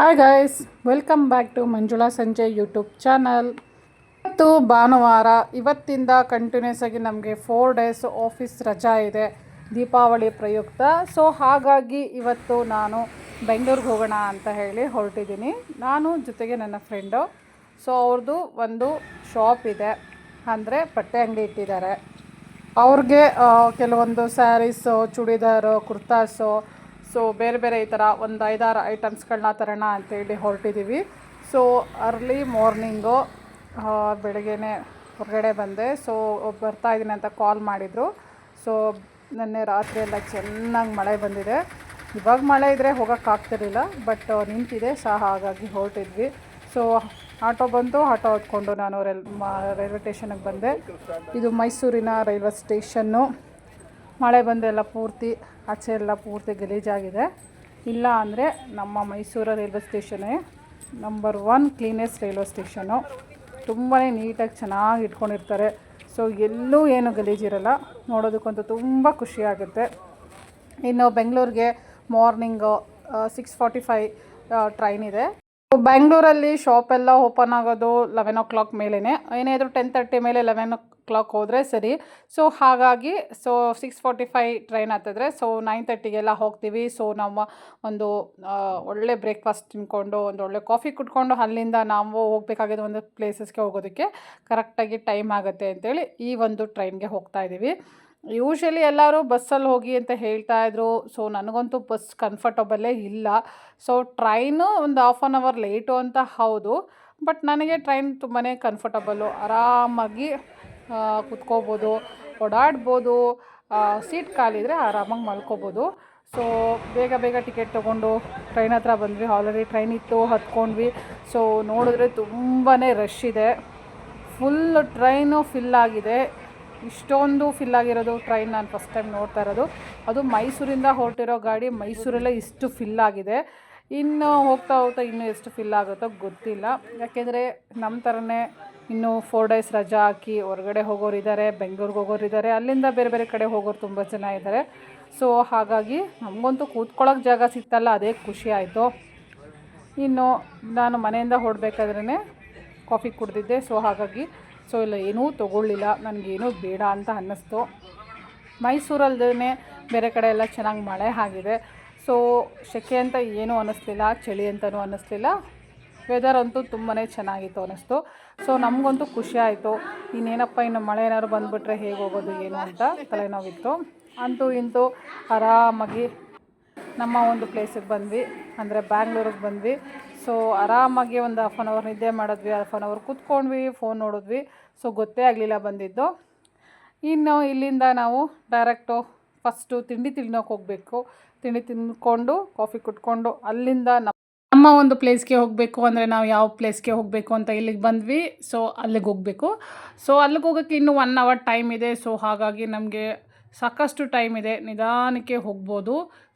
Hi guys welcome back to Manjula Sanjay YouTube channel ಇವತ್ತು ಭಾನುವಾರ, ಇವತ್ತಿಂದ ಕಂಟಿನ್ಯೂಸ್ ಆಗಿ ನಮಗೆ ಫೋರ್ ಡೇಸ್ ಆಫೀಸ್ ರಜಾ ಇದೆ, ದೀಪಾವಳಿ ಪ್ರಯುಕ್ತ. ಸೊ ಹಾಗಾಗಿ ಇವತ್ತು ನಾನು ಬೆಂಗಳೂರಿಗೆ ಹೋಗೋಣ ಅಂತ ಹೇಳಿ ಹೊರಟಿದ್ದೀನಿ. ನಾನು ಜೊತೆಗೆ ನನ್ನ ಫ್ರೆಂಡು ಸೊ ಅವ್ರದ್ದು ಒಂದು ಶಾಪ್ ಇದೆ, ಅಂದರೆ ಬಟ್ಟೆ ಅಂಗಡಿ ಇಟ್ಟಿದ್ದಾರೆ. ಅವ್ರಿಗೆ ಕೆಲವೊಂದು ಸ್ಯಾರೀಸು ಚೂಡಿದಾರು ಕುರ್ತಾಸು ಸೊ ಬೇರೆ ಬೇರೆ ಈ ಥರ ಒಂದು ಐದಾರು ಐಟಮ್ಸ್ಗಳನ್ನ ತರೋಣ ಅಂತೇಳಿ ಹೊರಟಿದ್ದೀವಿ ಸೊ ಅರ್ಲಿ ಮಾರ್ನಿಂಗು ಬೆಳಗ್ಗೆನೆ ಹೊರಗಡೆ ಬಂದೆ. ಸೊ ಬರ್ತಾ ಇದ್ದೀನಿ ಅಂತ ಕಾಲ್ ಮಾಡಿದರು. ಸೊ ನಿನ್ನೆ ರಾತ್ರಿ ಎಲ್ಲ ಚೆನ್ನಾಗಿ ಮಳೆ ಬಂದಿದೆ. ಇವಾಗ ಮಳೆ ಇದ್ದರೆ ಹೋಗೋಕ್ಕಾಗ್ತಿರಲಿಲ್ಲ ಬಟ್ ನಿಂತಿದೆ. ಸಹ ಹಾಗಾಗಿ ಹೊರಟಿದ್ವಿ. ಸೊ ಆಟೋ ಬಂತು ಆಟೋ ಹೊತ್ಕೊಂಡು ನಾನು ರೈಲ್ ರೈಲ್ವೆ ಸ್ಟೇಷನಿಗೆ ಬಂದೆ. ಇದು ಮೈಸೂರಿನ ರೈಲ್ವೆ ಸ್ಟೇಷನ್ನು ಮಳೆ ಬಂದೆಲ್ಲ ಪೂರ್ತಿ ಆಚೆ ಎಲ್ಲ ಪೂರ್ತಿ ಗಲೀಜಾಗಿದೆ ಇಲ್ಲ ಅಂದರೆ ನಮ್ಮ Mysuru railway ಸ್ಟೇಷನೇ number one cleanest railway station. ತುಂಬಾ ನೀಟಾಗಿ ಚೆನ್ನಾಗಿ ಇಟ್ಕೊಂಡಿರ್ತಾರೆ. ಸೊ ಎಲ್ಲೂ ಏನು ಗಲೀಜಿರಲ್ಲ ನೋಡೋದಕ್ಕಂತೂ ತುಂಬ ಖುಷಿಯಾಗುತ್ತೆ ಇನ್ನು ಬೆಂಗಳೂರಿಗೆ morning six forty five train ಇದೆ. ಬೆಂಗಳೂರಲ್ಲಿ ಶಾಪ್ ಎಲ್ಲ ಓಪನ್ ಆಗೋದು ಲೆವೆನ್ ಓ ಕ್ಲಾಕ್ ಮೇಲೇ ಏನೇ ಇದ್ರೂ ಟೆನ್ ತರ್ಟಿ ಮೇಲೆ ಲೆವೆನ್ ಓ ಕ್ಲಾಕ್ ಹೋದರೆ ಸರಿ. ಸೊ ಹಾಗಾಗಿ so six forty five train ಹತ್ತಿದ್ರೆ ಸೊ ನೈನ್ ತರ್ಟಿಗೆಲ್ಲ ಹೋಗ್ತೀವಿ. ಸೊ ನಮ್ಮ ಒಂದು ಒಳ್ಳೆ ಬ್ರೇಕ್ಫಾಸ್ಟ್ ತಿನ್ಕೊಂಡು, ಒಂದು ಒಳ್ಳೆ ಕಾಫಿ ಕುಟ್ಕೊಂಡು ಅಲ್ಲಿಂದ ನಾವು ಹೋಗಬೇಕಾಗಿದ್ದು ಒಂದು ಪ್ಲೇಸಸ್ಗೆ ಹೋಗೋದಕ್ಕೆ ಕರೆಕ್ಟಾಗಿ ಟೈಮ್ ಆಗುತ್ತೆ ಅಂತೇಳಿ ಈ ಒಂದು ಟ್ರೈನ್ಗೆ ಹೋಗ್ತಾ ಇದ್ದೀವಿ. ಯೂಶ್ವಲಿ ಎಲ್ಲರೂ ಬಸ್ಸಲ್ಲಿ ಹೋಗಿ ಅಂತ ಹೇಳ್ತಾ ಇದ್ರು. ಸೊ ನನಗಂತೂ ಬಸ್ ಕಂಫರ್ಟಬಲ್ಲೇ ಇಲ್ಲ. ಸೊ ಟ್ರೈನು ಒಂದು ಹಾಫ್ ಆನ್ ಅವರ್ ಲೇಟು ಅಂತ ಹೌದು. ಬಟ್ ನನಗೆ ಟ್ರೈನ್ ತುಂಬಾ ಕಂಫರ್ಟಬಲು ಆರಾಮಾಗಿ ಕುತ್ಕೋಬೋದು, ಓಡಾಡ್ಬೋದು ಸೀಟ್ ಖಾಲಿದ್ರೆ ಆರಾಮಾಗಿ ಮಲ್ಕೋಬೋದು. ಸೊ ಬೇಗ ಬೇಗ ಟಿಕೆಟ್ ತೊಗೊಂಡು ಟ್ರೈನ್ ಹತ್ರ ಬಂದ್ವಿ. ಆಲ್ರೆಡಿ ಟ್ರೈನ್ ಇತ್ತು, ಹತ್ಕೊಂಡ್ವಿ. ಸೊ ನೋಡಿದ್ರೆ ತುಂಬಾ ರಶ್ ಇದೆ. ಫುಲ್ ಟ್ರೈನು ಫಿಲ್ ಆಗಿದೆ. ಇಷ್ಟೊಂದು ಫಿಲ್ ಆಗಿರೋದು ಟ್ರೈನ್ ನಾನು ಫಸ್ಟ್ ಟೈಮ್ ನೋಡ್ತಾ ಇರೋದು. ಅದು ಮೈಸೂರಿಂದ ಹೊರಟಿರೋ ಗಾಡಿ ಮೈಸೂರಲ್ಲೇ ಇಷ್ಟು ಫಿಲ್ ಆಗಿದೆ. ಇನ್ನು ಹೋಗ್ತಾ ಹೋಗ್ತಾ ಇನ್ನೂ ಎಷ್ಟು ಫಿಲ್ ಆಗುತ್ತೋ ಗೊತ್ತಿಲ್ಲ. ಯಾಕೆಂದರೆ ನಮ್ಮ ಥರನೇ ಇನ್ನು ಫೋರ್ ಡೇಸ್ ರಜಾ ಹಾಕಿ ಹೊರಗಡೆ ಹೋಗೋರು ಇದ್ದಾರೆ ಬೆಂಗಳೂರಿಗೆ ಹೋಗೋರು ಇದ್ದಾರೆ ಅಲ್ಲಿಂದ ಬೇರೆ ಬೇರೆ ಕಡೆ ಹೋಗೋರು ತುಂಬ ಜನ ಇದ್ದಾರೆ ಸೊ ಹಾಗಾಗಿ ನಮಗಂತೂ ಕೂತ್ಕೊಳ್ಳೋಕೆ ಜಾಗ ಸಿಕ್ತಲ್ಲ, ಅದೇ ಖುಷಿ ಆಯಿತು. ಇನ್ನು ನಾನು ಮನೆಯಿಂದ ಹೊರಡ್ಬೇಕಾದ್ರೇ ಕಾಫಿ ಕುಡ್ದಿದ್ದೆ. ಸೊ ಹಾಗಾಗಿ ಸೊ ಇಲ್ಲ, ಏನೂ ತೊಗೊಳ್ಳಿಲ್ಲ. ನನಗೇನೂ ಬೇಡ ಅಂತ ಅನ್ನಿಸ್ತು. ಮೈಸೂರಲ್ಲದೇ ಬೇರೆ ಕಡೆ ಎಲ್ಲ ಚೆನ್ನಾಗಿ ಮಳೆ ಆಗಿದೆ. ಸೊ ಸೆಕೆ ಅಂತ ಏನೂ ಅನ್ನಿಸ್ಲಿಲ್ಲ, ಚಳಿ ಅಂತಲೂ ಅನ್ನಿಸ್ಲಿಲ್ಲ. ವೆದರ್ ಅಂತೂ ತುಂಬಾ ಚೆನ್ನಾಗಿತ್ತು ಅನ್ನಿಸ್ತು. ಸೊ ನಮಗಂತೂ ಖುಷಿ ಆಯಿತು. ಇನ್ನೇನಪ್ಪ, ಇನ್ನು ಮಳೆ ಏನಾದ್ರು ಬಂದುಬಿಟ್ರೆ ಹೇಗೆ ಹೋಗೋದು, ಏನು ಅಂತ ತಲೆನೋವಿತ್ತು. ಅಂತೂ ಇಂತೂ ಆರಾಮಾಗಿ ನಮ್ಮ ಒಂದು ಪ್ಲೇಸಿಗೆ ಬಂದ್ವಿ. ಅಂದರೆ ಬ್ಯಾಂಗ್ಳೂರಿಗೆ ಬಂದ್ವಿ. ಸೊ ಆರಾಮಾಗಿ ಒಂದು ಹಾಫ್ ಆನ್ ಅವರ್ ನಿದ್ದೆ ಮಾಡಿದ್ವಿ. ಹಾಫ್ ಆನ್ ಅವರ್ ಕೂತ್ಕೊಂಡ್ವಿ ಫೋನ್ ನೋಡಿದ್ವಿ. ಸೊ ಗೊತ್ತೇ ಆಗಲಿಲ್ಲ ಬಂದಿದ್ದು. ಇನ್ನು ಇಲ್ಲಿಂದ ನಾವು ಡೈರೆಕ್ಟು ಫಸ್ಟು ತಿಂಡಿ ತಿನ್ನೋಕೆ ಹೋಗಬೇಕು. ತಿಂಡಿ ತಿಂದ್ಕೊಂಡು ಕಾಫಿ ಕುಟ್ಕೊಂಡು ಅಲ್ಲಿಂದ ನಮ್ಮ ನಮ್ಮ ಒಂದು ಪ್ಲೇಸ್ಗೆ ಹೋಗಬೇಕು ಅಂದರೆ ನಾವು ಯಾವ ಪ್ಲೇಸ್ಗೆ ಹೋಗಬೇಕು ಅಂತ ಇಲ್ಲಿಗೆ ಬಂದ್ವಿ. ಸೊ ಅಲ್ಲಿಗೆ ಹೋಗಬೇಕು. ಸೊ ಅಲ್ಲಿಗೆ ಹೋಗೋಕ್ಕೆ ಇನ್ನೂ ಒನ್ ಅವರ್ ಟೈಮ್ ಇದೆ. ಸೊ ಹಾಗಾಗಿ ನಮಗೆ ಸಾಕಷ್ಟು ಟೈಮ್ ಇದೆ. ನಿಧಾನಕ್ಕೆ ಹೋಗ್ಬೋದು.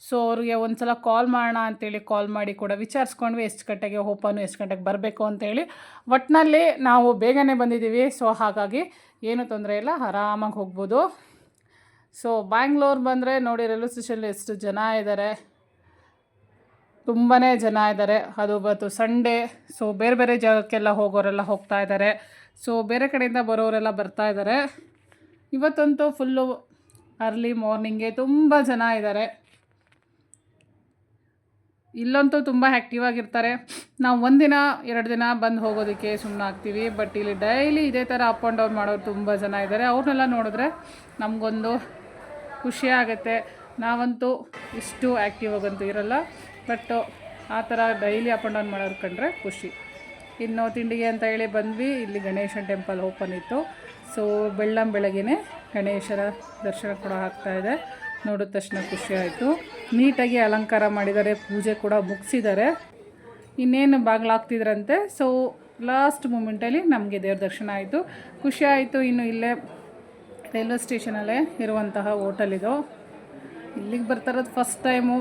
ಸೊ ಅವ್ರಿಗೆ ಒಂದು ಸಲ ಕಾಲ್ ಮಾಡೋಣ ಅಂತೇಳಿ ಕಾಲ್ ಮಾಡಿ ಕೂಡ ವಿಚಾರಿಸ್ಕೊಂಡ್ವಿ ಎಷ್ಟು ಗಂಟೆಗೆ ಓಪನು ಎಷ್ಟು ಗಂಟೆಗೆ ಬರಬೇಕು ಅಂತೇಳಿ. ಒಟ್ಟಿನಲ್ಲಿ ನಾವು ಬೇಗನೆ ಬಂದಿದ್ದೀವಿ. ಸೊ ಹಾಗಾಗಿ ಏನೂ ತೊಂದರೆ ಇಲ್ಲ. ಆರಾಮಾಗಿ ಹೋಗ್ಬೋದು. ಸೊ ಬ್ಯಾಂಗ್ಳೂರ್ ಬಂದರೆ ನೋಡಿ ರೈಲ್ವೆ ಸ್ಟೇಷನಲ್ಲಿ ಎಷ್ಟು ಜನ ಇದ್ದಾರೆ ತುಂಬಾ ಜನ ಇದ್ದಾರೆ ಅದು ಬತ್ತು ಸಂಡೇ ಸೊ ಬೇರೆ ಬೇರೆ ಜಾಗಕ್ಕೆಲ್ಲ ಹೋಗೋರೆಲ್ಲ ಹೋಗ್ತಾ ಇದ್ದಾರೆ ಸೊ ಬೇರೆ ಕಡೆಯಿಂದ ಬರೋರೆಲ್ಲ ಬರ್ತಾ ಇದ್ದಾರೆ ಇವತ್ತಂತೂ ಫುಲ್ಲು ಅರ್ಲಿ ಮಾರ್ನಿಂಗೆ ತುಂಬ ಜನ ಇದ್ದಾರೆ ಇಲ್ಲಂತೂ ತುಂಬ ಆ್ಯಕ್ಟಿವ್ ಆಗಿರ್ತಾರೆ. ನಾವು ಒಂದಿನ, ಎರಡು ದಿನ ಬಂದು ಹೋಗೋದಕ್ಕೆ ಸುಮ್ಮನೆ ಆಗ್ತೀವಿ ಬಟ್ ಇಲ್ಲಿ ಡೈಲಿ ಇದೇ ಥರ ಅಪ್ ಆ್ಯಂಡ್ ಡೌನ್ ಮಾಡೋರು ತುಂಬ ಜನ ಇದ್ದಾರೆ ಅವ್ರನ್ನೆಲ್ಲ ನೋಡಿದ್ರೆ ನಮಗೊಂದು ಖುಷಿ ಆಗುತ್ತೆ. ನಾವಂತೂ ಇಷ್ಟು ಆ್ಯಕ್ಟಿವ್ ಆಗಂತೂ ಇರಲ್ಲ. ಬಟ್ ಆ ಥರ ಡೈಲಿ ಅಪ್ ಆ್ಯಂಡ್ ಡೌನ್ ಮಾಡೋರು ಕಂಡ್ರೆ ಖುಷಿ. ಇನ್ನು ತಿಂಡಿಗೆ ಅಂತ ಹೇಳಿ ಬಂದ್ವಿ, ಇಲ್ಲಿ ಗಣೇಶನ ಟೆಂಪಲ್ ಓಪನ್ ಇತ್ತು. ಸೊ ಬೆಳ್ಳಂ ಬೆಳಗ್ಗೆ ಗಣೇಶನ ದರ್ಶನ ಕೂಡ ಆಗ್ತಾ ಇದೆ. ನೋಡಿದ ತಕ್ಷಣ ಖುಷಿ ಆಯಿತು. ನೀಟಾಗಿ ಅಲಂಕಾರ ಮಾಡಿದ್ದಾರೆ, ಪೂಜೆ ಕೂಡ ಮುಗಿಸಿದ್ದಾರೆ. ಇನ್ನೇನು ಬಾಗಿಲಾಗ್ತಿದ್ರಂತೆ ಸೊ ಲಾಸ್ಟ್ ಮೂಮೆಂಟಲ್ಲಿ ನಮಗೆ ದೇವ್ರ ದರ್ಶನ ಆಯಿತು. ಖುಷಿ ಆಯಿತು. ಇನ್ನು ಇಲ್ಲೇ ರೈಲ್ವೆ ಸ್ಟೇಷನಲ್ಲೇ ಇರುವಂತಹ ಹೋಟೆಲ್ ಇದು. ಇಲ್ಲಿಗೆ ಬರ್ತಾ ಇರೋದು ಫಸ್ಟ್ ಟೈಮು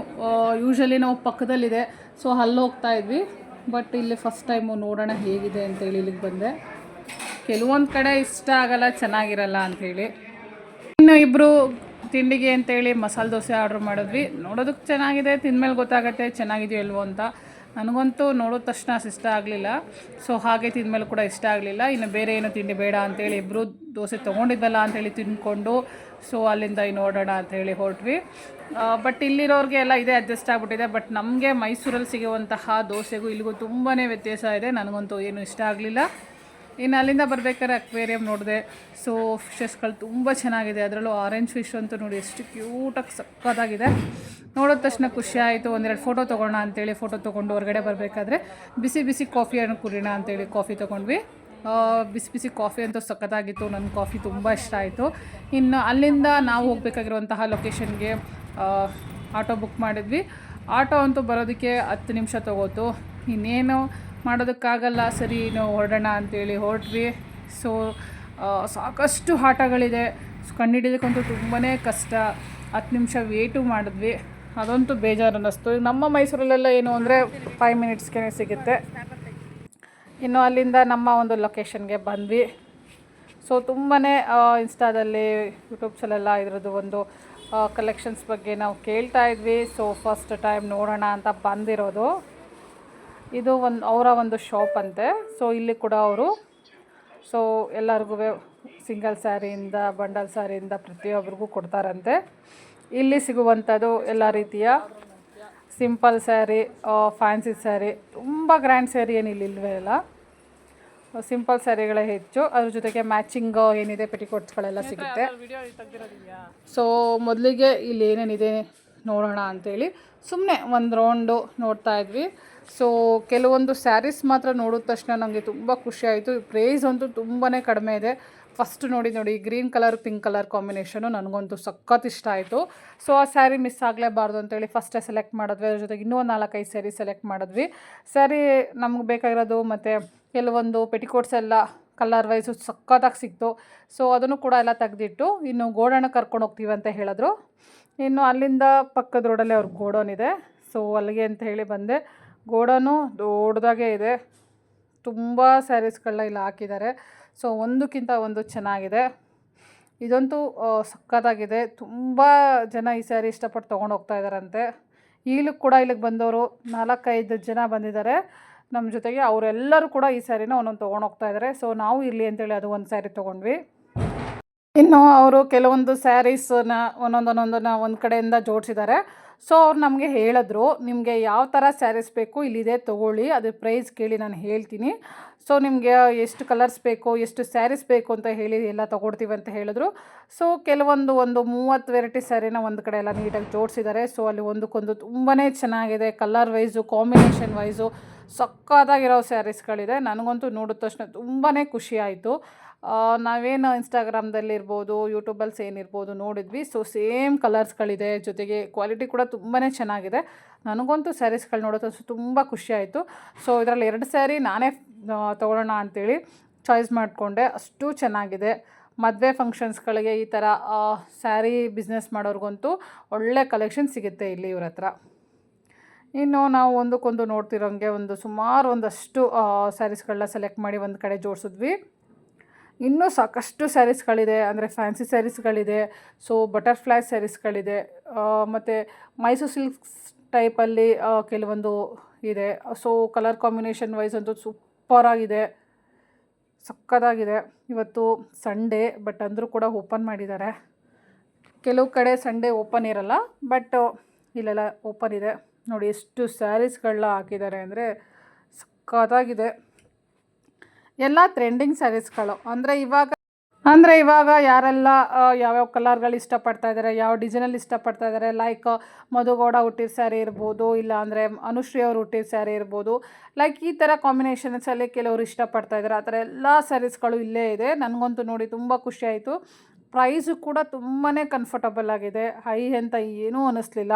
ಯೂಶ್ವಲಿ ನಾವು ಪಕ್ಕದಲ್ಲಿದೆ ಸೊ ಅಲ್ಲಿ ಹೋಗ್ತಾ ಇದ್ವಿ. ಬಟ್ ಇಲ್ಲಿ ಫಸ್ಟ್ ಟೈಮು ನೋಡೋಣ ಹೇಗಿದೆ ಅಂತೇಳಿ ಇಲ್ಲಿಗೆ ಬಂದೆ. ಕೆಲವೊಂದು ಕಡೆ ಇಷ್ಟ ಆಗಲ್ಲ, ಚೆನ್ನಾಗಿರಲ್ಲ ಅಂಥೇಳಿ ಇನ್ನು ಇಬ್ಬರು ತಿಂಡಿಗೆ ಅಂತೇಳಿ ಮಸಾಲೆ ದೋಸೆ ಆರ್ಡ್ರ್ ಮಾಡಿದ್ವಿ. ನೋಡೋದಕ್ಕೆ ಚೆನ್ನಾಗಿದೆ ತಿಂದಮೇಲೆ ಗೊತ್ತಾಗುತ್ತೆ, ಚೆನ್ನಾಗಿದೆಯೋ ಇಲ್ವೋ ಅಂತ. ನನಗಂತೂ ನೋಡೋ ತಕ್ಷಣ ಅಷ್ಟು ಇಷ್ಟ ಆಗಲಿಲ್ಲ. ಸೊ ಹಾಗೆ ತಿಂದಮೇಲೆ ಕೂಡ ಇಷ್ಟ ಆಗಲಿಲ್ಲ. ಇನ್ನು ಬೇರೆ ಏನು ತಿಂಡಿ ಬೇಡ ಅಂತೇಳಿ ಇಬ್ಬರು ದೋಸೆ ತೊಗೊಂಡಿದ್ದಲ್ಲ ಅಂಥೇಳಿ ತಿಂದ್ಕೊಂಡು ಸೊ ಅಲ್ಲಿಂದ ಇನ್ನು ಓಡೋಣ ಅಂತೇಳಿ ಹೊರಟ್ವಿ. ಬಟ್ ಇಲ್ಲಿರೋರಿಗೆ ಎಲ್ಲ ಇದೇ ಅಡ್ಜಸ್ಟ್ ಆಗಿಬಿಟ್ಟಿದೆ. ಬಟ್ ನಮಗೆ ಮೈಸೂರಲ್ಲಿ ಸಿಗುವಂತಹ ದೋಸೆಗೂ ಇಲ್ಲಿಗೂ ತುಂಬಾ ವ್ಯತ್ಯಾಸ ಇದೆ. ನನಗಂತೂ ಏನು ಇಷ್ಟ ಆಗಲಿಲ್ಲ. ಇನ್ನು ಅಲ್ಲಿಂದ ಬರ್ಬೇಕಾದ್ರೆ ಅಕ್ವೇರಿಯಂ ನೋಡಿದೆ. ಸೊ ಫಿಶಸ್ಗಳು ತುಂಬ ಚೆನ್ನಾಗಿದೆ. ಅದರಲ್ಲೂ ಆರೆಂಜ್ ಫಿಶ್ ಅಂತೂ ನೋಡಿ ಎಷ್ಟು ಕ್ಯೂಟಾಗಿ ಸಕ್ಕತ್ತಾಗಿದೆ. ನೋಡಿದ ತಕ್ಷಣ ಖುಷಿ ಆಯಿತು. ಒಂದೆರಡು ಫೋಟೋ ತೊಗೊಳ್ಳೋಣ ಅಂತೇಳಿ ಫೋಟೋ ತೊಗೊಂಡು ಹೊರಗಡೆ ಬರಬೇಕಾದ್ರೆ ಬಿಸಿ ಬಿಸಿ ಕಾಫಿಯನ್ನು ಕುಡಿಯೋಣ ಅಂತೇಳಿ ಕಾಫಿ ತೊಗೊಂಡ್ವಿ. ಬಿಸಿ ಬಿಸಿ ಕಾಫಿ ಅಂತೂ ಸಖತ್ತಾಗಿತ್ತು. ನನ್ನ ಕಾಫಿ ತುಂಬ ಇಷ್ಟ ಆಯಿತು. ಇನ್ನು ಅಲ್ಲಿಂದ ನಾವು ಹೋಗಬೇಕಾಗಿರುವಂತಹ ಲೊಕೇಶನ್ಗೆ ಆಟೋ ಬುಕ್ ಮಾಡಿದ್ವಿ. ಆಟೋ ಅಂತೂ ಬರೋದಕ್ಕೆ ಹತ್ತು ನಿಮಿಷ ತೊಗೋತು. ಇನ್ನೇನು ಮಾಡೋದಕ್ಕಾಗಲ್ಲ. ಸರಿ ನಾವು ಹೊರಡೋಣ ಅಂತೇಳಿ ಹೊರಟ್ವಿ. ಸೊ ಸಾಕಷ್ಟು ಆಟಗಳಿದೆ. ಕಂಡುಹಿಡಿಯೋದಕ್ಕಂತೂ ತುಂಬಾ ಕಷ್ಟ. ಹತ್ತು ನಿಮಿಷ ವೇಟು ಮಾಡಿದ್ವಿ. ಅದಂತೂ ಬೇಜಾರು ಅನ್ನಿಸ್ತು ನಮ್ಮ ಮೈಸೂರಲ್ಲೆಲ್ಲ ಏನು ಅಂದರೆ ಫೈವ್ ಮಿನಿಟ್ಸ್ಗೆ ಸಿಗುತ್ತೆ. ಇನ್ನು ಅಲ್ಲಿಂದ ನಮ್ಮ ಒಂದು ಲೊಕೇಶನ್ಗೆ ಬಂದ್ವಿ. ಸೊ ತುಂಬಾ ಇನ್ಸ್ಟಾದಲ್ಲಿ ಯೂಟ್ಯೂಬ್ಸಲ್ಲೆಲ್ಲ ಇದ್ರದ್ದು ಒಂದು ಕಲೆಕ್ಷನ್ಸ್ ಬಗ್ಗೆ ನಾವು ಕೇಳ್ತಾ ಇದ್ವಿ. ಸೊ ಫಸ್ಟ್ ಟೈಮ್ ನೋಡೋಣ ಅಂತ ಬಂದಿರೋದು. ಇದು ಒಂದು, ಅವರ ಒಂದು ಶಾಪ್ ಅಂತೆ. ಸೊ ಇಲ್ಲಿ ಕೂಡ ಅವರು ಸೊ ಎಲ್ಲರಿಗೂ ಸಿಂಗಲ್ ಸ್ಯಾರಿಯಿಂದ ಬಂಡಲ್ ಸ್ಯಾರಿಯಿಂದ ಪ್ರತಿಯೊಬ್ಬರಿಗೂ ಕೊಡ್ತಾರಂತೆ. ಇಲ್ಲಿ ಸಿಗುವಂಥದ್ದು ಎಲ್ಲ ರೀತಿಯ ಸಿಂಪಲ್ ಸ್ಯಾರಿ ಫ್ಯಾನ್ಸಿ ಸ್ಯಾರಿ ತುಂಬ ಗ್ರ್ಯಾಂಡ್ ಸ್ಯಾರಿ ಏನು ಇಲ್ಲಿ ಇಲ್ವೇ ಇಲ್ಲ. ಸಿಂಪಲ್ ಸ್ಯಾರಿಗಳೇ ಹೆಚ್ಚು. ಅದ್ರ ಜೊತೆಗೆ ಮ್ಯಾಚಿಂಗ್ ಏನಿದೆ ಪೆಟಿಕೋಟ್ಸ್ಗಳೆಲ್ಲ ಸಿಗುತ್ತೆ. ಸೊ ಮೊದಲಿಗೆ ಇಲ್ಲಿ ಏನೇನಿದೆ ನೋಡೋಣ ಅಂತೇಳಿ. ಸುಮ್ಮನೆ ಒಂದು ರೌಂಡು ನೋಡ್ತಾ ಇದ್ವಿ. ಸೊ ಕೆಲವೊಂದು ಸ್ಯಾರೀಸ್ ಮಾತ್ರ ನೋಡಿದ ತಕ್ಷಣ ನನಗೆ ತುಂಬ ಖುಷಿಯಾಯಿತು ಪ್ರೈಸ್ ಅಂತೂ ತುಂಬಾ ಕಡಿಮೆ ಇದೆ. ಫಸ್ಟ್ ನೋಡಿ ನೋಡಿ green colour pink colour combination ನನಗಂತೂ ಸಖತ್ ಇಷ್ಟ ಆಯಿತು. ಸೊ ಆ ಸ್ಯಾರಿ ಮಿಸ್ ಆಗಲೇಬಾರ್ದು ಅಂತೇಳಿ ಫಸ್ಟೇ ಸೆಲೆಕ್ಟ್ ಮಾಡಿದ್ವಿ. ಅದ್ರ ಜೊತೆಗೆ ಇನ್ನೂ ನಾಲ್ಕೈದು ಸ್ಯಾರಿ ಸೆಲೆಕ್ಟ್ ಮಾಡಿದ್ವಿ. ಸ್ಯಾರಿ ನಮ್ಗೆ ಬೇಕಾಗಿರೋದು ಮತ್ತು ಕೆಲವೊಂದು ಪೆಟಿಕೋಟ್ಸ್ ಎಲ್ಲ ಕಲರ್ ವೈಸು ಸಖತ್ತಾಗಿ ಸಿಕ್ತು. ಸೊ ಅದನ್ನು ಕೂಡ ಎಲ್ಲ ತೆಗೆದಿಟ್ಟು ಇನ್ನು ಗೋಡಣ ಕರ್ಕೊಂಡು ಹೋಗ್ತೀವಿ ಅಂತ ಹೇಳಿದ್ರು. ಇನ್ನು ಅಲ್ಲಿಂದ ಪಕ್ಕದ ರೋಡಲ್ಲೇ ಅವ್ರ ಗೋಡೌನ್ ಇದೆ. ಸೊ ಅಲ್ಲಿಗೆ ಅಂತ ಹೇಳಿ ಬಂದೆ. ಗೋಡೌನು ದೊಡ್ಡದಾಗೆ ಇದೆ. ತುಂಬ ಸ್ಯಾರೀಸ್ಗಳನ್ನ ಇಲ್ಲಿ ಹಾಕಿದ್ದಾರೆ. ಸೊ ಒಂದಕ್ಕಿಂತ ಒಂದು ಚೆನ್ನಾಗಿದೆ. ಇದಂತೂ ಸಕ್ಕತ್ತಾಗಿದೆ ತುಂಬ ಜನ ಈ ಸ್ಯಾರಿ ಇಷ್ಟಪಟ್ಟು ತೊಗೊಂಡು ಹೋಗ್ತಾ ಇದ್ದಾರಂತೆ. ಈಗಲೂ ಕೂಡ ಇಲ್ಲಿಗೆ ಬಂದವರು ನಾಲ್ಕೈದು ಜನ ಬಂದಿದ್ದಾರೆ. ನಮ್ಮ ಜೊತೆಗೆ ಅವರೆಲ್ಲರೂ ಕೂಡ ಈ ಸ್ಯಾರಿನ ಒಂದೊಂದು ತೊಗೊಂಡು ಹೋಗ್ತಾ ಇದ್ದಾರೆ. ಸೊ ನಾವು ಇರಲಿ ಅಂತೇಳಿ ಅದು ಒಂದು ಸ್ಯಾರಿ ತೊಗೊಂಡ್ವಿ. ಇನ್ನು ಅವರು ಕೆಲವೊಂದು ಸ್ಯಾರೀಸನ್ನ ಒಂದೊಂದು ಒಂದೊಂದನ್ನ ಒಂದು ಕಡೆಯಿಂದ ಜೋಡಿಸಿದ್ದಾರೆ. ಸೊ ಅವ್ರು ನಮಗೆ ಹೇಳಿದ್ರು, ನಿಮಗೆ ಯಾವ ಥರ ಸ್ಯಾರೀಸ್ ಬೇಕು ಇಲ್ಲಿದೆ ತೊಗೊಳ್ಳಿ, ಅದ್ರ ಪ್ರೈಸ್ ಕೇಳಿ ನಾನು ಹೇಳ್ತೀನಿ. ಸೊ ನಿಮಗೆ ಎಷ್ಟು ಕಲರ್ಸ್ ಬೇಕು, ಎಷ್ಟು ಸ್ಯಾರೀಸ್ ಬೇಕು ಅಂತ ಹೇಳಿ ಎಲ್ಲ ತೊಗೊಡ್ತೀವಿ ಅಂತ ಹೇಳಿದ್ರು. ಸೊ ಕೆಲವೊಂದು ಒಂದು ಮೂವತ್ತು ವೆರೈಟಿ ಸ್ಯಾರಿನ ಒಂದು ಕಡೆ ಎಲ್ಲ ನೀಟಾಗಿ ಜೋಡಿಸಿದ್ದಾರೆ. ಸೊ ಅಲ್ಲಿ ಒಂದಕ್ಕೊಂದು ತುಂಬಾ ಚೆನ್ನಾಗಿದೆ ಕಲರ್ ವೈಸು ಕಾಂಬಿನೇಷನ್ ವೈಸು ಸಕ್ಕತ್ತಾಗಿರೋ ಸ್ಯಾರೀಸ್ಗಳಿದೆ ನನಗಂತೂ ನೋಡಿದ ತಕ್ಷಣ ತುಂಬಾ ಖುಷಿ ಆಯಿತು. ನಾವೇನು ಇನ್ಸ್ಟಾಗ್ರಾಮ್ದಲ್ಲಿ ಇರ್ಬೋದು ಯೂಟ್ಯೂಬಲ್ಲಿ ಏನಿರ್ಬೋದು ನೋಡಿದ್ವಿ. ಸೊ ಸೇಮ್ ಕಲರ್ಸ್ಗಳಿದೆ ಜೊತೆಗೆ ಕ್ವಾಲಿಟಿ ಕೂಡ ತುಂಬಾ ಚೆನ್ನಾಗಿದೆ. ನನಗಂತೂ ಸ್ಯಾರೀಸ್ಗಳು ನೋಡೋದು ತುಂಬ ಖುಷಿ ಆಯಿತು. ಸೊ ಇದರಲ್ಲಿ ಎರಡು ಸ್ಯಾರಿ ನಾನೇ ತೊಗೊಳ್ಳೋಣ ಅಂಥೇಳಿ ಚಾಯ್ಸ್ ಮಾಡಿಕೊಂಡೆ. ಅಷ್ಟು ಚೆನ್ನಾಗಿದೆ. ಮದುವೆ ಫಂಕ್ಷನ್ಸ್ಗಳಿಗೆ ಈ ಥರ ಸ್ಯಾರಿ ಬಿಸ್ನೆಸ್ ಮಾಡೋರಿಗಂತೂ ಒಳ್ಳೆ ಕಲೆಕ್ಷನ್ ಸಿಗುತ್ತೆ ಇಲ್ಲಿ ಇವ್ರ ಹತ್ರ. ಇನ್ನು ನಾವು ಒಂದಕ್ಕೊಂದು ನೋಡ್ತಿರೋಂಗೆ ಒಂದು ಸುಮಾರು ಒಂದಷ್ಟು ಸ್ಯಾರೀಸ್ಗಳನ್ನ ಸೆಲೆಕ್ಟ್ ಮಾಡಿ ಒಂದು ಕಡೆ ಜೋಡಿಸಿದ್ವಿ. ಇನ್ನೂ ಸಾಕಷ್ಟು ಸ್ಯಾರೀಸ್ಗಳಿದೆ, ಅಂದರೆ ಫ್ಯಾನ್ಸಿ ಸ್ಯಾರೀಸ್ಗಳಿದೆ, ಸೊ ಬಟರ್ಫ್ಲೈ ಸ್ಯಾರೀಸ್ಗಳಿದೆ ಮತ್ತು ಮೈಸೂರು ಸಿಲ್ಕ್ಸ್ ಟೈಪಲ್ಲಿ ಕೆಲವೊಂದು ಇದೆ. ಸೊ ಕಲರ್ ಕಾಂಬಿನೇಷನ್ ವೈಸ್ ಅಂತೂ ಸೂಪರಾಗಿದೆ, ಸಕ್ಕತ್ತಾಗಿದೆ. ಇವತ್ತು ಸಂಡೇ, ಬಟ್ ಅಂದರೂ ಕೂಡ ಓಪನ್ ಮಾಡಿದ್ದಾರೆ. ಕೆಲವು ಕಡೆ ಸಂಡೇ ಓಪನ್ ಇರಲ್ಲ, ಬಟ್ ಇಲ್ಲೆಲ್ಲ ಓಪನ್ ಇದೆ. ನೋಡಿ, ಎಷ್ಟು ಸ್ಯಾರೀಸ್ಗಳನ್ನ ಹಾಕಿದ್ದಾರೆ ಅಂದರೆ ಸಕ್ಕತ್ತಾಗಿದೆ. ಎಲ್ಲ ಟ್ರೆಂಡಿಂಗ್ ಸ್ಯಾರೀಸ್ಗಳು ಅಂದರೆ ಇವಾಗ ಅಂದರೆ ಇವಾಗ ಯಾರೆಲ್ಲ ಯಾವ್ಯಾವ ಕಲರ್ಗಳು ಇಷ್ಟಪಡ್ತಾ ಇದ್ದಾರೆ ಯಾವ ಡಿಸೈನಲ್ಲಿ ಇಷ್ಟಪಡ್ತಾ ಇದ್ದಾರೆ ಲೈಕ್ ಮಧುಗೌಡ ಹುಟ್ಟಿದ ಸ್ಯಾರಿ ಇರ್ಬೋದು, ಇಲ್ಲ ಅಂದರೆ ಅನುಶ್ರೀ ಅವರು ಹುಟ್ಟಿದ ಸ್ಯಾರಿ ಇರ್ಬೋದು ಲೈಕ್ ಈ ಥರ ಕಾಂಬಿನೇಷನ್ಸಲ್ಲಿ ಕೆಲವರು ಇಷ್ಟಪಡ್ತಾ ಇದ್ದಾರೆ ಆ ಥರ ಎಲ್ಲ ಸ್ಯಾರೀಸ್ಗಳು ಇಲ್ಲೇ ಇದೆ. ನನಗಂತೂ ನೋಡಿ ತುಂಬ ಖುಷಿ ಆಯಿತು. ಪ್ರೈಸು ಕೂಡ ತುಂಬಾ ಕಂಫರ್ಟಬಲ್ ಆಗಿದೆ. ಹೈ ಅಂತ ಏನೂ ಅನ್ನಿಸ್ಲಿಲ್ಲ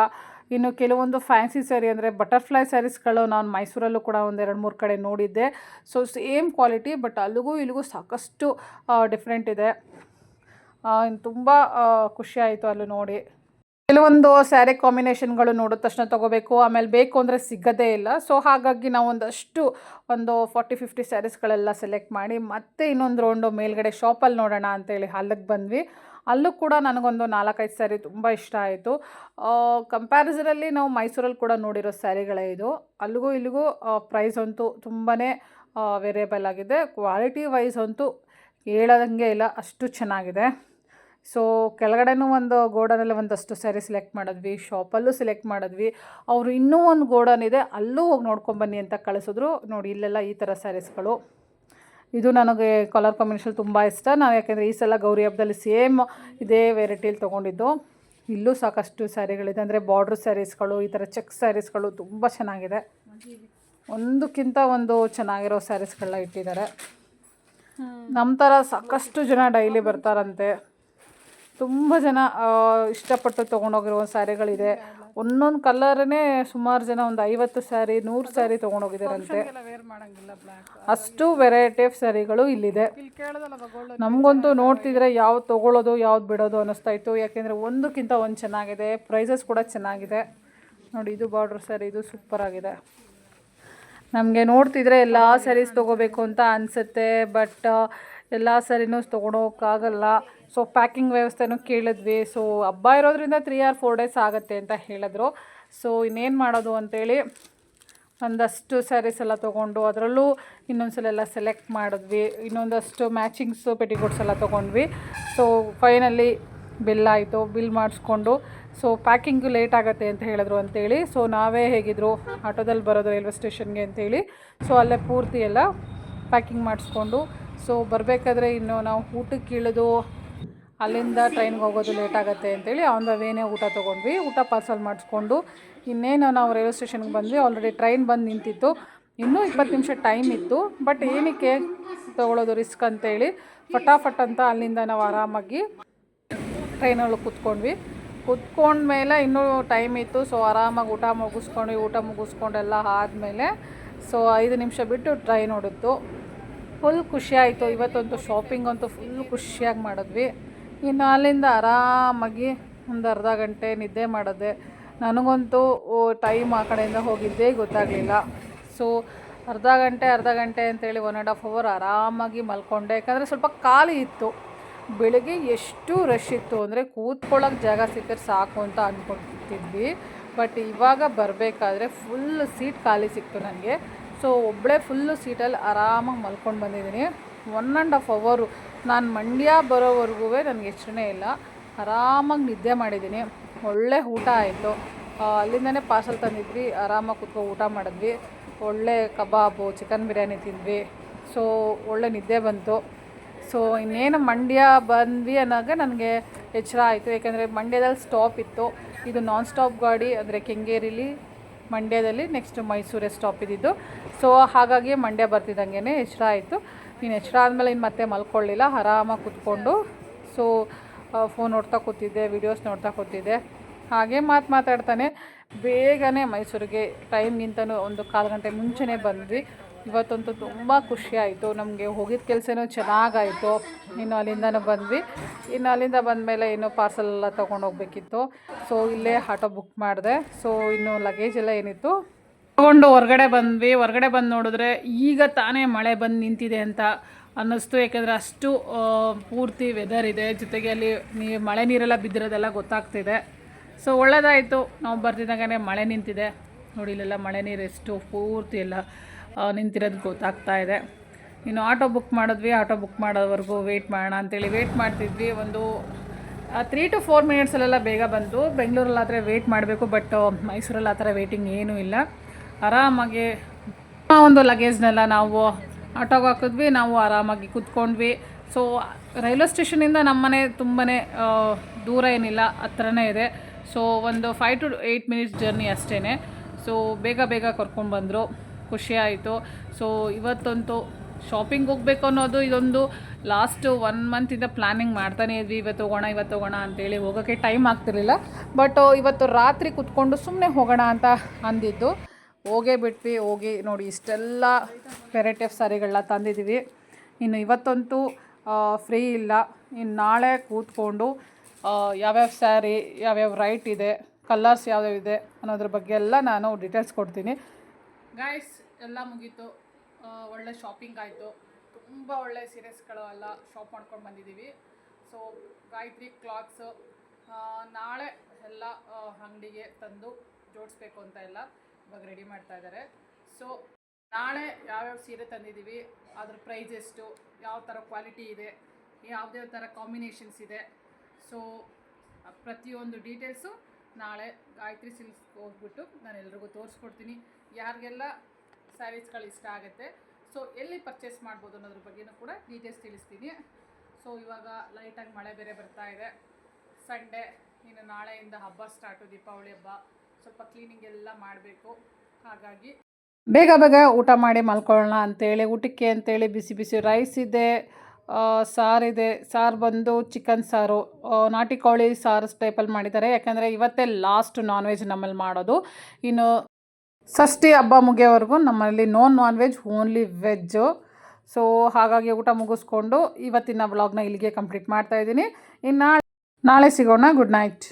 ಇನ್ನು ಕೆಲವೊಂದು ಫ್ಯಾನ್ಸಿ ಸ್ಯಾರಿ ಅಂದರೆ ಬಟರ್ಫ್ಲೈ ಸ್ಯಾರೀಸ್ಗಳು ನಾನು ಮೈಸೂರಲ್ಲೂ ಕೂಡ ಒಂದು ಎರಡು ಮೂರು ಕಡೆ ನೋಡಿದ್ದೆ. ಸೊ ಸೇಮ್ ಕ್ವಾಲಿಟಿ ಬಟ್ ಅಲ್ಲಿಗೂ ಇಲ್ಲಿಗೂ ಸಾಕಷ್ಟು ಡಿಫ್ರೆಂಟ್ ಇದೆ. ತುಂಬ ಖುಷಿಯಾಯಿತು ಅಲ್ಲಿ ಅಲ್ಲೂ ನೋಡಿ. ಕೆಲವೊಂದು ಸ್ಯಾರಿ ಕಾಂಬಿನೇಷನ್ಗಳು ನೋಡಿದ ತಕ್ಷಣ ತೊಗೋಬೇಕು, ಆಮೇಲೆ ಬೇಕು ಅಂದರೆ ಸಿಗೋದೇ ಇಲ್ಲ. ಸೊ, ಹಾಗಾಗಿ ನಾವು ಒಂದಷ್ಟು ಒಂದು ಫಾರ್ಟಿ, ಫಿಫ್ಟಿ ಸ್ಯಾರೀಸ್ಗಳೆಲ್ಲ ಸೆಲೆಕ್ಟ್ ಮಾಡಿ ಮತ್ತೆ ಇನ್ನೊಂದು ರೌಂಡು ಮೇಲ್ಗಡೆ ಶಾಪಲ್ಲಿ ನೋಡೋಣ ಅಂತೇಳಿ ಅಲ್ಲಿಗೆ ಬಂದ್ವಿ. ಅಲ್ಲೂ ಕೂಡ ನನಗೊಂದು ನಾಲ್ಕೈದು ಸ್ಯಾರಿ ತುಂಬ ಇಷ್ಟ ಆಯಿತು. ಕಂಪ್ಯಾರಿಸನಲ್ಲಿ ನಾವು ಮೈಸೂರಲ್ಲಿ ಕೂಡ ನೋಡಿರೋ ಸ್ಯಾರಿಗಳೇ ಇದು. ಅಲ್ಲಿಗೂ ಇಲ್ಲಿಗೂ ಪ್ರೈಸ್ ಅಂತೂ ತುಂಬಾ ವೇರಿಯಬಲ್ ಆಗಿದೆ. ಕ್ವಾಲಿಟಿ ವೈಸ್ ಅಂತೂ ಹೇಳೋದಂಗೆ ಇಲ್ಲ, ಅಷ್ಟು ಚೆನ್ನಾಗಿದೆ. ಸೊ ಕೆಳಗಡೆನೂ ಒಂದು ಗೋಡನಲ್ಲಿ ಒಂದಷ್ಟು ಸ್ಯಾರಿ ಸೆಲೆಕ್ಟ್ ಮಾಡಿದ್ವಿ ಶಾಪಲ್ಲೂ ಸೆಲೆಕ್ಟ್ ಮಾಡಿದ್ವಿ. ಅವರು ಇನ್ನೂ ಒಂದು ಗೋಡನ್ ಇದೆ ಅಲ್ಲೂ ಹೋಗಿ ನೋಡ್ಕೊಂಬನ್ನಿ ಅಂತ ಕಳಿಸಿದ್ರು. ನೋಡಿ ಇಲ್ಲೆಲ್ಲ ಈ ಥರ ಸ್ಯಾರೀಸ್ಗಳು ಇದು ನನಗೆ ಕಲರ್ ಕಾಂಬಿನೇಷನ್ ತುಂಬ ಇಷ್ಟ. ನಾನು ಯಾಕೆಂದರೆ ಈ ಸಲ ಗೌರಿ ಹಬ್ಬದಲ್ಲಿ ಸೇಮ್ ಇದೇ ವೆರೈಟಿಯಲ್ಲಿ ತೊಗೊಂಡಿದ್ದು. ಇಲ್ಲೂ ಸಾಕಷ್ಟು ಸ್ಯಾರಿಗಳಿದೆ ಅಂದರೆ ಬಾರ್ಡ್ರ್ ಸ್ಯಾರೀಸ್ಗಳು ಈ ಥರ ಚೆಕ್ ಸ್ಯಾರೀಸ್ಗಳು ತುಂಬ ಚೆನ್ನಾಗಿದೆ. ಒಂದಕ್ಕಿಂತ ಒಂದು ಚೆನ್ನಾಗಿರೋ ಸ್ಯಾರೀಸ್ಗಳನ್ನ ಇಟ್ಟಿದ್ದಾರೆ. ನಮ್ಮ ಥರ ಸಾಕಷ್ಟು ಜನ ಡೈಲಿ ಬರ್ತಾರಂತೆ. ತುಂಬ ಜನ ಇಷ್ಟಪಟ್ಟು ತೊಗೊಂಡೋಗಿರೋ ಸ್ಯಾರಿಗಳಿದೆ ಒಂದೊಂದು ಕಲರನ್ನೇ ಸುಮಾರು ಜನ ಒಂದು ಐವತ್ತು ಸ್ಯಾರಿ ನೂರು ಸ್ಯಾರಿ ತೊಗೊಂಡೋಗಿದ್ದಾರಂತೆ. ಅಷ್ಟು ವೆರೈಟಿ ಆಫ್ ಸ್ಯಾರಿಗಳು ಇಲ್ಲಿದೆ. ನಮಗಂತೂ ನೋಡ್ತಿದ್ರೆ ಯಾವ್ದು ತೊಗೊಳ್ಳೋದು ಯಾವ್ದು ಬಿಡೋದು ಅನ್ನಿಸ್ತಾ ಇತ್ತು. ಯಾಕೆಂದರೆ ಒಂದಕ್ಕಿಂತ ಒಂದು ಚೆನ್ನಾಗಿದೆ ಪ್ರೈಸಸ್ ಕೂಡ ಚೆನ್ನಾಗಿದೆ. ನೋಡಿ ಇದು ಬಾರ್ಡ್ರ್ ಸ್ಯಾರಿ ಇದು ಸೂಪರ್ ಆಗಿದೆ. ನಮಗೆ ನೋಡ್ತಿದ್ರೆ ಎಲ್ಲ ಸ್ಯಾರೀಸ್ ತೊಗೋಬೇಕು ಅಂತ ಅನಿಸುತ್ತೆ ಬಟ್ ಎಲ್ಲ ಸ್ಯಾರಿನೂ ತೊಗೊಳೋಕ್ಕಾಗಲ್ಲ ಸೊ ಪ್ಯಾಕಿಂಗ್ ವ್ಯವಸ್ಥೆನೂ ಕೇಳಿದ್ವಿ. ಸೊ ಹಬ್ಬ ಇರೋದ್ರಿಂದ ತ್ರೀ ಆರ್ ಫೋರ್ ಡೇಸ್ ಆಗುತ್ತೆ ಅಂತ ಹೇಳಿದ್ರು. ಸೊ ಇನ್ನೇನು ಮಾಡೋದು ಅಂತೇಳಿ ಒಂದಷ್ಟು ಸ್ಯಾರೀಸ್ ಎಲ್ಲ ತೊಗೊಂಡು ಅದರಲ್ಲೂ ಇನ್ನೊಂದು ಸಲ ಎಲ್ಲ ಸೆಲೆಕ್ಟ್ ಮಾಡಿದ್ವಿ. ಇನ್ನೊಂದಷ್ಟು ಮ್ಯಾಚಿಂಗ್ಸು ಪೆಟಿಕೋಟ್ಸ್ ಎಲ್ಲ ತೊಗೊಂಡ್ವಿ. ಸೊ ಫೈನಲಿ ಬಿಲ್ ಆಯಿತು. ಬಿಲ್ ಮಾಡಿಸ್ಕೊಂಡು ಸೊ ಪ್ಯಾಕಿಂಗು ಲೇಟ್ ಆಗುತ್ತೆ ಅಂತ ಹೇಳಿದ್ರು ಅಂತೇಳಿ. ಸೊ ನಾವೇ ಹೇಗಿದ್ರು ಆಟೋದಲ್ಲಿ ಬರೋದು ರೈಲ್ವೆ ಸ್ಟೇಷನ್ಗೆ ಅಂತೇಳಿ. ಸೊ ಅಲ್ಲೇ ಪೂರ್ತಿ ಎಲ್ಲ ಪ್ಯಾಕಿಂಗ್ ಮಾಡಿಸ್ಕೊಂಡು ಸೊ ಬರಬೇಕಾದ್ರೆ ಇನ್ನು ನಾವು ಊಟಕ್ಕೆ ಇಳಿದು ಅಲ್ಲಿಂದ ಟ್ರೈನ್ಗೆ ಹೋಗೋದು ಲೇಟ್ ಆಗುತ್ತೆ ಅಂತೇಳಿ ಆನ್ ದ ವೇನೇ ಊಟ ತೊಗೊಂಡ್ವಿ. ಊಟ ಪಾರ್ಸಲ್ ಮಾಡಿಸ್ಕೊಂಡು ಇನ್ನೇನು ನಾವು ರೈಲ್ವೆ ಸ್ಟೇಷನ್ಗೆ ಬಂದ್ವಿ. ಆಲ್ರೆಡಿ ಟ್ರೈನ್ ಬಂದು ನಿಂತಿತ್ತು. ಇನ್ನೂ ಇಪ್ಪತ್ತು ನಿಮಿಷ ಟೈಮ್ ಇತ್ತು. ಬಟ್ ಏನಕ್ಕೆ ತೊಗೊಳೋದು ರಿಸ್ಕ್ ಅಂತೇಳಿ ಫಟಾಫಟ್ ಅಂತ ಅಲ್ಲಿಂದ ನಾವು ಆರಾಮಾಗಿ ಟ್ರೈನಲ್ಲಿ ಕೂತ್ಕೊಂಡ್ವಿ. ಕುತ್ಕೊಂಡ್ಮೇಲೆ ಇನ್ನೂ ಟೈಮ್ ಇತ್ತು. ಸೊ ಆರಾಮಾಗಿ ಊಟ ಮುಗಿಸ್ಕೊಂಡ್ವಿ ಊಟ ಮುಗಿಸ್ಕೊಂಡೆಲ್ಲ ಆದಮೇಲೆ ಸೊ ಐದು ನಿಮಿಷ ಬಿಟ್ಟು ಟ್ರೈನ್ ಹೊಡಿತು ಫುಲ್ ಖುಷಿಯಾಯಿತು ಇವತ್ತಂತೂ ಶಾಪಿಂಗ್ ಅಂತೂ ಫುಲ್ ಖುಷಿಯಾಗಿ ಮಾಡಿದ್ವಿ. ಇನ್ನು ಅಲ್ಲಿಂದ ಆರಾಮಾಗಿ ಒಂದು ಅರ್ಧ ಗಂಟೆ ನಿದ್ದೆ ಮಾಡಿದೆ, ನನಗಂತೂ ಟೈಮ್ ಆ ಕಡೆಯಿಂದ ಹೋಗಿದ್ದೇ ಗೊತ್ತಾಗಲಿಲ್ಲ. ಸೊ ಅರ್ಧ ಗಂಟೆ ಅರ್ಧ ಗಂಟೆ ಅಂತೇಳಿ ಒನ್ ಆ್ಯಂಡ್ ಹಾಫ್ ಅವರ್ ಆರಾಮಾಗಿ ಮಲ್ಕೊಂಡೆ. ಯಾಕಂದರೆ ಸ್ವಲ್ಪ ಖಾಲಿ ಇತ್ತು. ಬೆಳಿಗ್ಗೆ ಎಷ್ಟು ರಶ್ ಇತ್ತು ಅಂದರೆ ಕೂತ್ಕೊಳ್ಳೋಕೆ ಜಾಗ ಸಿಕ್ಕರೆ ಸಾಕು ಅಂತ ಅಂದ್ಕೊಳ್ತಿದ್ವಿ ಬಟ್ ಇವಾಗ ಬರಬೇಕಾದ್ರೆ ಫುಲ್ ಸೀಟ್ ಖಾಲಿ ಸಿಕ್ತು ನನಗೆ. ಸೊ ಒಬ್ಬಳೇ ಫುಲ್ಲು ಸೀಟಲ್ಲಿ ಆರಾಮಾಗಿ ಮಲ್ಕೊಂಡು ಬಂದಿದ್ದೀನಿ. ಒನ್ ಆ್ಯಂಡ್ ಹಾಫ್ ಅವರು ನಾನು ಮಂಡ್ಯ ಬರೋವರೆಗೂ ನನಗೆ ಎಚ್ಚರನೇ ಇಲ್ಲ. ಆರಾಮಾಗಿ ನಿದ್ದೆ ಮಾಡಿದ್ದೀನಿ. ಒಳ್ಳೆ ಊಟ ಆಯಿತು. ಅಲ್ಲಿಂದನೇ ಪಾರ್ಸಲ್ ತಂದಿದ್ವಿ. ಆರಾಮಾಗಿ ಕುತ್ಕೊಂಡು ಊಟ ಮಾಡಿದ್ವಿ. ಒಳ್ಳೆ ಕಬಾಬು, ಚಿಕನ್ ಬಿರಿಯಾನಿ ತಿಂದ್ವಿ. ಸೊ, ಒಳ್ಳೆ ನಿದ್ದೆ ಬಂತು. ಸೊ, ಇನ್ನೇನು ಮಂಡ್ಯ ಬಂದ್ವಿ ಅನ್ನೋಾಗ ನನಗೆ ಎಚ್ಚರ ಆಯಿತು. ಯಾಕೆಂದರೆ ಮಂಡ್ಯದಲ್ಲಿ ಸ್ಟಾಪ್ ಇತ್ತು. ಇದು ನಾನ್ ಸ್ಟಾಪ್ ಗಾಡಿ ಅಂದರೆ ಕೆಂಗೇರಿಲಿ, ಮಂಡ್ಯದಲ್ಲಿ ನೆಕ್ಸ್ಟ್ ಮೈಸೂರೇ ಸ್ಟಾಪ್ ಇದ್ದಿದ್ದು. ಸೊ ಹಾಗಾಗಿ ಮಂಡ್ಯ ಬರ್ತಿದ್ದಂಗೆ ಎಚ್ಚರ ಆಯಿತು. ನೀನು ಎಚ್ಚರ ಆದಮೇಲೆ ಇನ್ನು ಮತ್ತೆ ಮಲ್ಕೊಳ್ಳಿಲ್ಲ, ಆರಾಮಾಗಿ ಕೂತ್ಕೊಂಡು. ಸೊ ಫೋನ್ ನೋಡ್ತಾ ಕೂತಿದ್ದೆ ವಿಡಿಯೋಸ್ ನೋಡ್ತಾ ಕೂತಿದ್ದೆ. ಹಾಗೆ ಮಾತು ಮಾತಾಡ್ತಾನೆ. ಬೇಗನೆ ಮೈಸೂರಿಗೆ ಟೈಮ್ಗಿಂತನೂ ಒಂದು ಕಾಲು ಗಂಟೆ ಮುಂಚೆನೇ ಬಂದ್ವಿ. ಇವತ್ತಂತೂ ತುಂಬ ಖುಷಿ ಆಯಿತು. ನಮಗೆ ಹೋಗಿದ್ದ ಕೆಲಸನೂ ಚೆನ್ನಾಗಾಯಿತು. ಇನ್ನು ಅಲ್ಲಿಂದನೂ ಬಂದ್ವಿ. ಇನ್ನು ಅಲ್ಲಿಂದ ಬಂದಮೇಲೆ ಇನ್ನು ಪಾರ್ಸಲ್ ಎಲ್ಲ ತೊಗೊಂಡು ಹೋಗ್ಬೇಕಿತ್ತು. ಸೊ ಇಲ್ಲೇ ಆಟೋ ಬುಕ್ ಮಾಡಿದೆ. ಸೊ ಇನ್ನು ಲಗೇಜ್ ಎಲ್ಲ ಏನಿತ್ತು? ತಗೊಂಡು ಹೊರಗಡೆ ಬಂದ್ವಿ. ಹೊರಗಡೆ ಬಂದು ನೋಡಿದ್ರೆ ಈಗ ತಾನೇ ಮಳೆ ಬಂದು ನಿಂತಿದೆ ಅಂತ ಅನ್ನಿಸ್ತು. ಯಾಕೆಂದರೆ ಅಷ್ಟು ಪೂರ್ತಿ ವೆದರ್ ಇದೆ. ಜೊತೆಗೆ ಅಲ್ಲಿ ನೀ, ಮಳೆ ನೀರೆಲ್ಲ ಬಿದ್ದಿರೋದೆಲ್ಲ ಗೊತ್ತಾಗ್ತಿದೆ. ಸೊ ಒಳ್ಳೇದಾಯಿತು. ನಾವು ಬರ್ತಿದ್ದಾಗನೇ ಮಳೆ ನಿಂತಿದೆ. ನೋಡಿ, ಇಲ್ಲೆಲ್ಲ ಮಳೆ ನೀರು ಎಷ್ಟು ಪೂರ್ತಿ ಎಲ್ಲ ನಿಂತಿರೋದು ಗೊತ್ತಾಗ್ತಾ ಇದೆ. ಇನ್ನು ಆಟೋ ಬುಕ್ ಮಾಡಿದ್ವಿ. ಆಟೋ ಬುಕ್ ಮಾಡೋವರೆಗೂ ವೆಯ್ಟ್ ಮಾಡೋಣ ಅಂತೇಳಿ ವೆಯ್ಟ್ ಮಾಡ್ತಿದ್ವಿ. ಒಂದು ತ್ರೀ ಟು ಫೋರ್ ಮಿನಿಟ್ಸಲ್ಲೆಲ್ಲ ಬೇಗ ಬಂತು. ಬೆಂಗಳೂರಲ್ಲಾದರೆ ವೆಯ್ಟ್ ಮಾಡಬೇಕು ಬಟ್ ಮೈಸೂರಲ್ಲಿ ಆ ಥರ ವೆಯ್ಟಿಂಗ್ ಏನೂ ಇಲ್ಲ. ಆರಾಮಾಗಿ ಆ ಒಂದು ಲಗೇಜ್ನೆಲ್ಲ ನಾವು ಆಟೋಗೆ ಹಾಕಿದ್ವಿ, ನಾವು ಆರಾಮಾಗಿ ಕೂತ್ಕೊಂಡ್ವಿ. ಸೊ ರೈಲ್ವೆ ಸ್ಟೇಷನಿಂದ ನಮ್ಮನೆ ತುಂಬಾ ದೂರ ಏನಿಲ್ಲ, ಹತ್ರನೇ ಇದೆ. ಸೊ ಒಂದು five to eight minutes journey ಅಷ್ಟೇ ಸೊ ಬೇಗ ಬೇಗ ಕರ್ಕೊಂಡು ಬಂದರು. ಖುಷಿ ಆಯಿತು. ಸೊ ಇವತ್ತಂತೂ ಶಾಪಿಂಗ್ ಹೋಗಬೇಕು ಅನ್ನೋದು ಇದೊಂದು ಲಾಸ್ಟ್ ಒನ್ ಮಂತಿಂದ ಪ್ಲ್ಯಾನಿಂಗ್ ಮಾಡ್ತಾನೇ ಇದ್ವಿ. ಇವತ್ತು ಹೋಗೋಣ ಇವತ್ತು ಹೋಗೋಣ ಅಂತೇಳಿ ಹೋಗೋಕ್ಕೆ ಟೈಮ್ ಆಗ್ತಿರಲಿಲ್ಲ. ಬಟ್ ಇವತ್ತು ರಾತ್ರಿ ಕುತ್ಕೊಂಡು ಸುಮ್ಮನೆ ಹೋಗೋಣ ಅಂತ ಅಂದಿದ್ದು. ಹೋಗೇ ಬಿಟ್ವಿ, ಹೋಗಿ ನೋಡಿ ಇಷ್ಟೆಲ್ಲ ವೆರೈಟಿ ಆಫ್ ಸಾರಿಗಳನ್ನ ತಂದಿದ್ದೀವಿ ಇನ್ನು ಇವತ್ತಂತೂ ಫ್ರೀ ಇಲ್ಲ. ಇನ್ನು ನಾಳೆ ಕೂತ್ಕೊಂಡು ಯಾವ್ಯಾವ ಸ್ಯಾರಿ ಯಾವ್ಯಾವ ರೈಟ್ ಇದೆ ಕಲರ್ಸ್ ಯಾವ್ಯಾವ ಇದೆ ಅನ್ನೋದ್ರ ಬಗ್ಗೆ ಎಲ್ಲ ನಾನು ಡೀಟೇಲ್ಸ್ ಕೊಡ್ತೀನಿ. ಗಾಯ್ಸ್ ಎಲ್ಲ ಮುಗೀತು. ಒಳ್ಳೆ ಶಾಪಿಂಗ್ ಆಯಿತು. ತುಂಬ ಒಳ್ಳೆ ಸೀರೆಸ್ಗಳು ಎಲ್ಲ ಶಾಪ್ ಮಾಡ್ಕೊಂಡು ಬಂದಿದ್ದೀವಿ ಸೊ ಗಾಯತ್ರಿ ಕ್ಲಾತ್ಸು ನಾಳೆ ಎಲ್ಲ ಅಂಗಡಿಗೆ ತಂದು ಜೋಡಿಸ್ಬೇಕು ಅಂತ ಎಲ್ಲ. ಇವಾಗ ರೆಡಿ ಮಾಡ್ತಾ ಇದ್ದಾರೆ ಸೊ ನಾಳೆ ಯಾವ್ಯಾವ ಸೀರೆ ತಂದಿದ್ದೀವಿ ಅದ್ರ ಪ್ರೈಸ್ ಎಷ್ಟು, ಯಾವ ಥರ ಕ್ವಾಲಿಟಿ ಇದೆ, ಯಾವುದೇ ಥರ ಕಾಂಬಿನೇಷನ್ಸ್ ಇದೆ. ಸೊ ಪ್ರತಿಯೊಂದು ಡೀಟೇಲ್ಸು ನಾಳೆ ಗಾಯತ್ರಿ ಸಿಲ್ಕ್ಸ್ ಹೋಗ್ಬಿಟ್ಟು ನಾನು ಎಲ್ರಿಗೂ ತೋರಿಸ್ಕೊಡ್ತೀನಿ. ಯಾರಿಗೆಲ್ಲ ಸ್ಯಾರೀಸ್ಗಳು ಇಷ್ಟ ಆಗುತ್ತೆ ಸೊ ಎಲ್ಲಿ ಪರ್ಚೇಸ್ ಮಾಡ್ಬೋದು ಅನ್ನೋದ್ರ ಬಗ್ಗೆನೂ ಕೂಡ ಡೀಟೇಲ್ಸ್ ತಿಳಿಸ್ತೀನಿ. ಸೊ ಇವಾಗ ಲೈಟಾಗಿ ಮಳೆ ಬೇರೆ ಬರ್ತಾ ಇದೆ. ಸಂಡೇ ಇನ್ನು ನಾಳೆಯಿಂದ ಹಬ್ಬ ಸ್ಟಾರ್ಟು ದೀಪಾವಳಿ ಹಬ್ಬ. ಸ್ವಲ್ಪ ಕ್ಲೀನಿಂಗ್ ಎಲ್ಲ ಮಾಡಬೇಕು. ಹಾಗಾಗಿ ಬೇಗ ಬೇಗ ಊಟ ಮಾಡಿ ಮಲ್ಕೊಳ್ಳೋಣ ಅಂತೇಳಿ, ಊಟಕ್ಕೆ ಅಂತೇಳಿ ಬಿಸಿ ಬಿಸಿ ರೈಸ್ ಇದೆ ಸಾರಿದೆ ಸಾರು ಬಂದು ಚಿಕನ್ ಸಾರು. ನಾಟಿ ಕೋಳಿ ಸಾರು ಟೈಪಲ್ಲಿ ಮಾಡಿದ್ದಾರೆ. ಯಾಕಂದರೆ ಇವತ್ತೇ ಲಾಸ್ಟ್ ನಾನ್ ವೆಜ್ ನಮ್ಮಲ್ಲಿ ಮಾಡೋದು. ಇನ್ನು ಷಷ್ಠಿ ಹಬ್ಬ ಮುಗಿಯೋವರೆಗೂ ನಮ್ಮಲ್ಲಿ no non veg only veg so ಹಾಗಾಗಿ ಊಟ ಮುಗಿಸ್ಕೊಂಡು ಇವತ್ತಿನ ವ್ಲಾಗ್ನ ಇಲ್ಲಿಗೆ ಕಂಪ್ಲೀಟ್ ಮಾಡ್ತಾ ಇದ್ದೀನಿ. ಇನ್ನು ನಾಳೆ ಸಿಗೋಣ. Good night